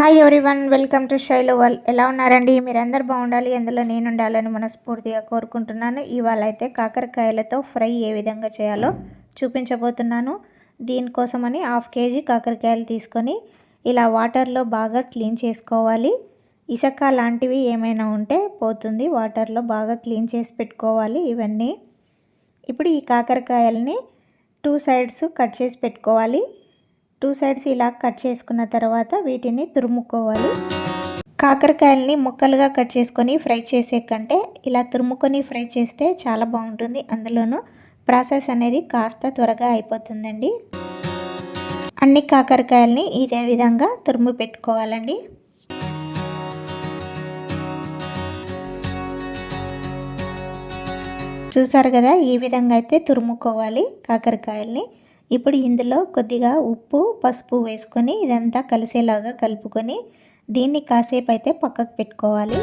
Hi everyone welcome to Shailo wall ఎలా ఉన్నారండి? మీరందరూ బాగుండాలి అందులో నేను ఉండాలని మనస్ఫూర్తిగా కోరుకుంటున్నాను. ఇవాళ అయితే కాకరకాయలతో ఫ్రై ఏ విధంగా చేయాలో చూపించబోతున్నాను. దీనికోసమని హాఫ్ కేజీ కాకరకాయలు తీసుకొని ఇలా వాటర్లో బాగా క్లీన్ చేసుకోవాలి. ఇసక లాంటివి ఏమైనా ఉంటే పోతుంది వాటర్లో బాగా క్లీన్ చేసి పెట్టుకోవాలి ఇవన్నీ. ఇప్పుడు ఈ కాకరకాయలని టూ సైడ్స్ కట్ చేసి పెట్టుకోవాలి. టూ సైడ్స్ ఇలా కట్ చేసుకున్న తర్వాత వీటిని తురుముకోవాలి. కాకరకాయలని ముక్కలుగా కట్ చేసుకొని ఫ్రై చేసే కంటే ఇలా తురుముకొని ఫ్రై చేస్తే చాలా బాగుంటుంది. అందులోనూ ప్రాసెస్ అనేది కాస్త త్వరగా అయిపోతుందండి. అన్ని కాకరకాయలని ఇదే విధంగా తురుము పెట్టుకోవాలండి. చూసారు కదా ఈ విధంగా అయితే తురుముకోవాలి కాకరకాయల్ని. ఇప్పుడు ఇందులో కొద్దిగా ఉప్పు పసుపు వేసుకొని ఇదంతా కలిసేలాగా కలుపుకొని దీన్ని కాసేపు అయితే పక్కకు పెట్టుకోవాలి.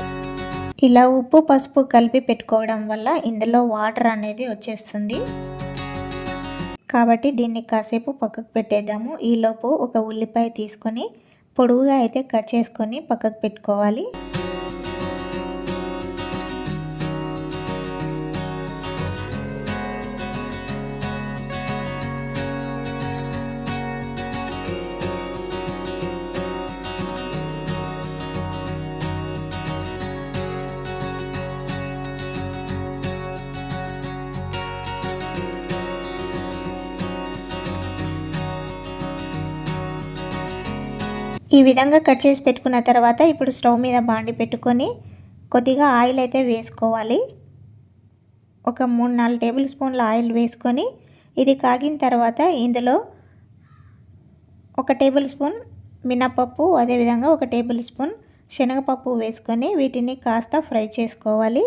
ఇలా ఉప్పు పసుపు కలిపి పెట్టుకోవడం వల్ల ఇందులో వాటర్ అనేది వచ్చేస్తుంది. కాబట్టి దీన్ని కాసేపు పక్కకు పెట్టేద్దాము. ఈలోపు ఒక ఉల్లిపాయ తీసుకొని పొడువుగా అయితే కట్ చేసుకొని పక్కకు పెట్టుకోవాలి. ఈ విధంగా కట్ చేసి పెట్టుకున్న తర్వాత ఇప్పుడు స్టవ్ మీద బాండి పెట్టుకొని కొద్దిగా ఆయిల్ అయితే వేసుకోవాలి. ఒక మూడు నాలుగు టేబుల్ స్పూన్ల ఆయిల్ వేసుకొని ఇది కాగిన తర్వాత ఇందులో ఒక టేబుల్ స్పూన్ మినపప్పు అదేవిధంగా ఒక టేబుల్ స్పూన్ శనగపప్పు వేసుకొని వీటిని కాస్త ఫ్రై చేసుకోవాలి.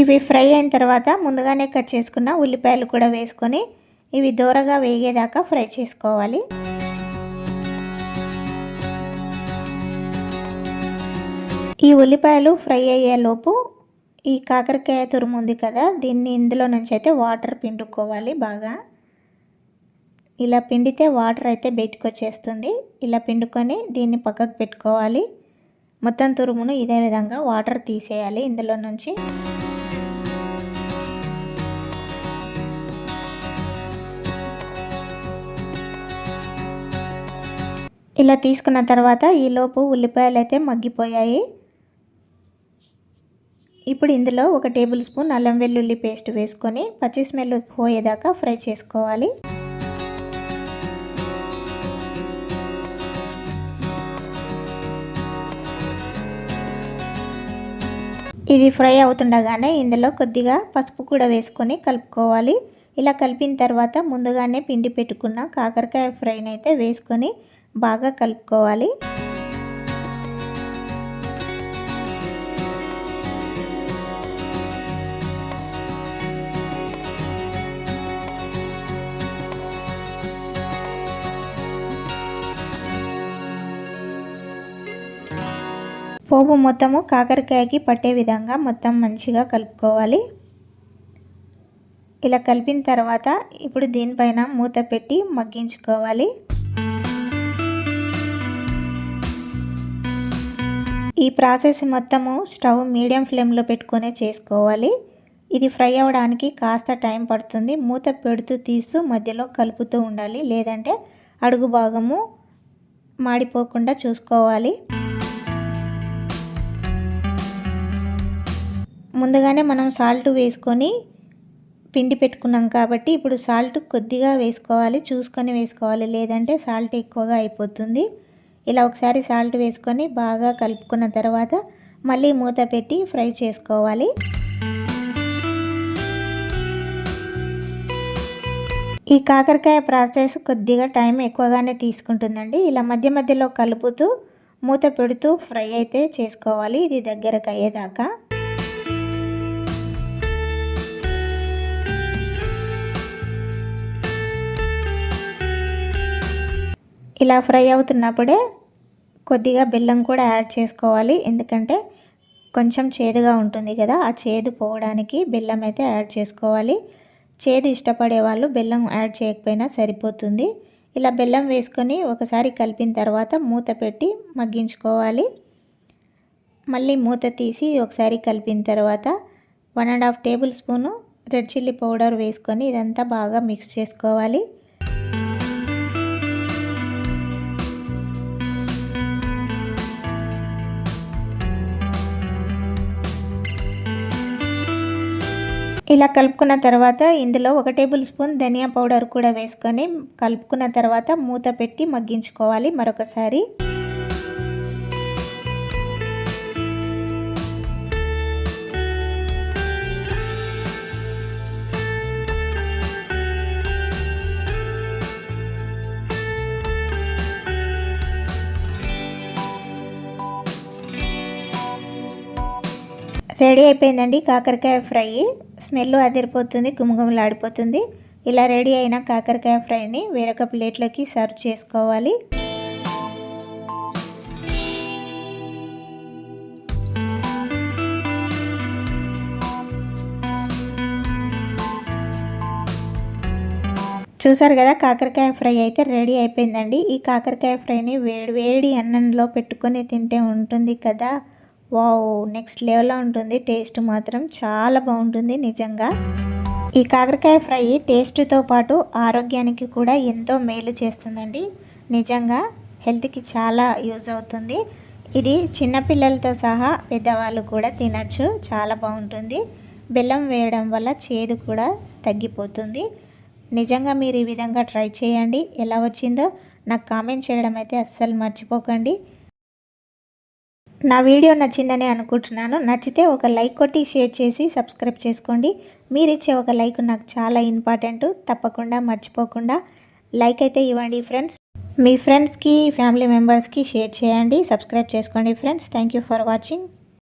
ఇవి ఫ్రై అయిన తర్వాత ముందుగానే కట్ చేసుకున్న ఉల్లిపాయలు కూడా వేసుకొని ఇవి దూరగా వేగేదాకా ఫ్రై చేసుకోవాలి. ఈ ఉల్లిపాయలు ఫ్రై అయ్యేలోపు ఈ కాకరకాయ తురుము ఉంది కదా దీన్ని ఇందులో నుంచి అయితే వాటర్ పిండుకోవాలి బాగా. ఇలా పిండితే వాటర్ అయితే బయటకు వచ్చేస్తుంది. ఇలా పిండుకొని దీన్ని పక్కకు పెట్టుకోవాలి. మొత్తం తురుమును ఇదే విధంగా వాటర్ తీసేయాలి ఇందులో నుంచి. ఇలా తీసుకున్న తర్వాత ఈలోపు ఉల్లిపాయలు అయితే మగ్గిపోయాయి. ఇప్పుడు ఇందులో ఒక టేబుల్ స్పూన్ అల్లం వెల్లుల్లి పేస్ట్ వేసుకొని పచ్చి స్మెల్ పోయేదాకా ఫ్రై చేసుకోవాలి. ఇది ఫ్రై అవుతుండగానే ఇందులో కొద్దిగా పసుపు కూడా వేసుకొని కలుపుకోవాలి. ఇలా కలిపిన తర్వాత ముందుగానే పిండి పెట్టుకున్న కాకరకాయ ఫ్రైని అయితే వేసుకొని బాగా కలుపుకోవాలి. పోపు మొత్తము కాకరకాయకి పట్టే విధంగా మొత్తం మంచిగా కలుపుకోవాలి. ఇలా కలిపిన తర్వాత ఇప్పుడు దీనిపైన మూత పెట్టి మగ్గించుకోవాలి. ఈ ప్రాసెస్ మొత్తము స్టవ్ మీడియం ఫ్లేమ్లో పెట్టుకునే చేసుకోవాలి. ఇది ఫ్రై అవ్వడానికి కాస్త టైం పడుతుంది. మూత పెడుతూ తీస్తూ మధ్యలో కలుపుతూ ఉండాలి. లేదంటే అడుగు భాగము మాడిపోకుండా చూసుకోవాలి. ముందుగానే మనం సాల్ట్ వేసుకొని పిండి పెట్టుకున్నాం కాబట్టి ఇప్పుడు సాల్ట్ కొద్దిగా వేసుకోవాలి. చూసుకొని వేసుకోవాలి. లేదంటే సాల్ట్ ఎక్కువగా అయిపోతుంది. ఇలా ఒకసారి సాల్ట్ వేసుకొని బాగా కలుపుకున్న తర్వాత మళ్ళీ మూత పెట్టి ఫ్రై చేసుకోవాలి. ఈ కాకరకాయ ప్రాసెస్ కొద్దిగా టైం ఎక్కువగానే తీసుకుంటుందండి. ఇలా మధ్య మధ్యలో కలుపుతూ మూత పెడుతూ ఫ్రై అయితే చేసుకోవాలి. ఇది దగ్గరకు అయ్యేదాకా ఇలా ఫ్రై అవుతున్నప్పుడే కొద్దిగా బెల్లం కూడా యాడ్ చేసుకోవాలి. ఎందుకంటే కొంచెం చేదుగా ఉంటుంది కదా ఆ చేదు పోవడానికి బెల్లం అయితే యాడ్ చేసుకోవాలి. చేదు ఇష్టపడే వాళ్ళు బెల్లం యాడ్ చేయకపోయినా సరిపోతుంది. ఇలా బెల్లం వేసుకొని ఒకసారి కలిపిన తర్వాత మూత పెట్టి మగ్గించుకోవాలి. మళ్ళీ మూత తీసి ఒకసారి కలిపిన తర్వాత one and half tablespoon red chilli powder వేసుకొని ఇదంతా బాగా మిక్స్ చేసుకోవాలి. ఇలా కలుపుకున్న తర్వాత ఇందులో ఒక టేబుల్ స్పూన్ ధనియా పౌడర్ కూడా వేసుకొని కలుపుకున్న తర్వాత మూత పెట్టి మగ్గించుకోవాలి మరొకసారి. రెడీ అయిపోయిందండి కాకరకాయ ఫ్రై. స్మెల్ అదిరిపోతుంది గుమగుమలాడిపోతుంది ఇలా రెడీ అయిన కాకరకాయ ఫ్రైని వేరొక ప్లేట్లోకి సర్వ్ చేసుకోవాలి. చూసారు కదా కాకరకాయ ఫ్రై అయితే రెడీ అయిపోయిందండి. ఈ కాకరకాయ ఫ్రైని వేడి వేడి అన్నంలో పెట్టుకొని తింటే ఉంటుంది కదా. వావ్ నెక్స్ట్ లెవెల్లో ఉంటుంది. టేస్ట్ మాత్రం చాలా బాగుంటుంది నిజంగా. ఈ కాకరకాయ ఫ్రై టేస్ట్తో పాటు ఆరోగ్యానికి కూడా ఎంతో మేలు చేస్తుందండి. నిజంగా హెల్త్కి చాలా యూజ్ అవుతుంది. ఇది చిన్నపిల్లలతో సహా పెద్దవాళ్ళు కూడా తినచ్చు. చాలా బాగుంటుంది. బెల్లం వేయడం వల్ల చేదు కూడా తగ్గిపోతుంది. నిజంగా మీరు ఈ విధంగా ట్రై చేయండి. ఎలా వచ్చిందో నాకు కామెంట్ చేయడం అయితే అస్సలు మర్చిపోకండి. నా వీడియో నచ్చిందని అనుకుంటున్నాను. నచ్చితే ఒక లైక్ కొట్టి షేర్ చేసి సబ్స్క్రైబ్ చేసుకోండి. మీరు ఇచ్చే ఒక లైక్ నాకు చాలా ఇంపార్టెంట్. తప్పకుండా మర్చిపోకుండా లైక్ అయితే ఇవ్వండి ఫ్రెండ్స్. మీ ఫ్రెండ్స్కి ఫ్యామిలీ మెంబర్స్కి షేర్ చేయండి సబ్స్క్రైబ్ చేసుకోండి friends. Thank you for watching.